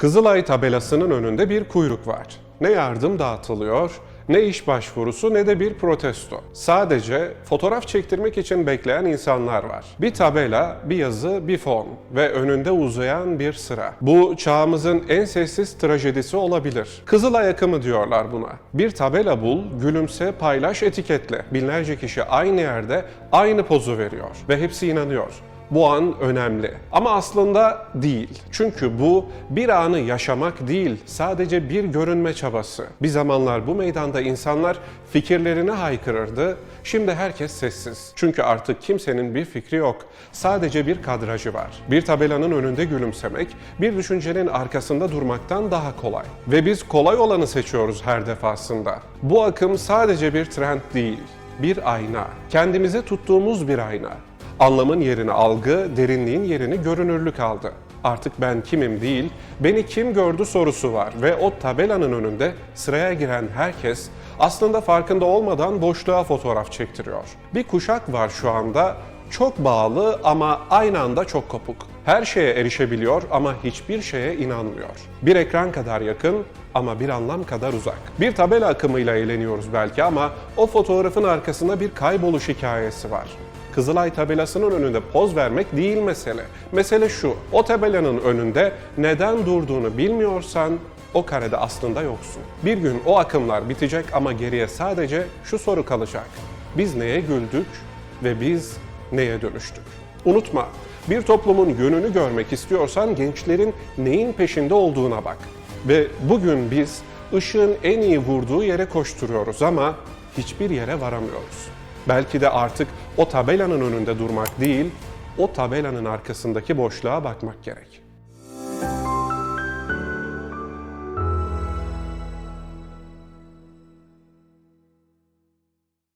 Kızılay tabelasının önünde bir kuyruk var. Ne yardım dağıtılıyor, ne iş başvurusu ne de bir protesto. Sadece fotoğraf çektirmek için bekleyen insanlar var. Bir tabela, bir yazı, bir fon ve önünde uzayan bir sıra. Bu çağımızın en sessiz trajedisi olabilir. Kızılay akımı diyorlar buna. Bir tabela bul, gülümse, paylaş, etiketle. Binlerce kişi aynı yerde aynı pozu veriyor ve hepsi inanıyor bu an önemli. Ama aslında değil. Çünkü bu bir anı yaşamak değil, sadece bir görünme çabası. Bir zamanlar bu meydanda insanlar fikirlerini haykırırdı. Şimdi herkes sessiz. Çünkü artık kimsenin bir fikri yok. Sadece bir kadrajı var. Bir tabelanın önünde gülümsemek, bir düşüncenin arkasında durmaktan daha kolay. Ve biz kolay olanı seçiyoruz her defasında. Bu akım sadece bir trend değil, bir ayna. Kendimize tuttuğumuz bir ayna. Anlamın yerini algı, derinliğin yerini görünürlük aldı. Artık ben kimim değil, beni kim gördü sorusu var ve o tabelanın önünde sıraya giren herkes aslında farkında olmadan boşluğa fotoğraf çektiriyor. Bir kuşak var şu anda çok bağlı ama aynı anda çok kopuk. Her şeye erişebiliyor ama hiçbir şeye inanmıyor. Bir ekran kadar yakın ama bir anlam kadar uzak. Bir tabela akımıyla eğleniyoruz belki ama o fotoğrafın arkasında bir kayboluş hikayesi var. Kızılay tabelasının önünde poz vermek değil mesele. Mesele şu, o tabelanın önünde neden durduğunu bilmiyorsan o karede aslında yoksun. Bir gün o akımlar bitecek ama geriye sadece şu soru kalacak. Biz neye güldük ve biz neye dönüştük? Unutma, bir toplumun yönünü görmek istiyorsan gençlerin neyin peşinde olduğuna bak. Ve bugün biz ışığın en iyi vurduğu yere koşturuyoruz ama hiçbir yere varamıyoruz. Belki de artık o tabelanın önünde durmak değil, o tabelanın arkasındaki boşluğa bakmak gerek.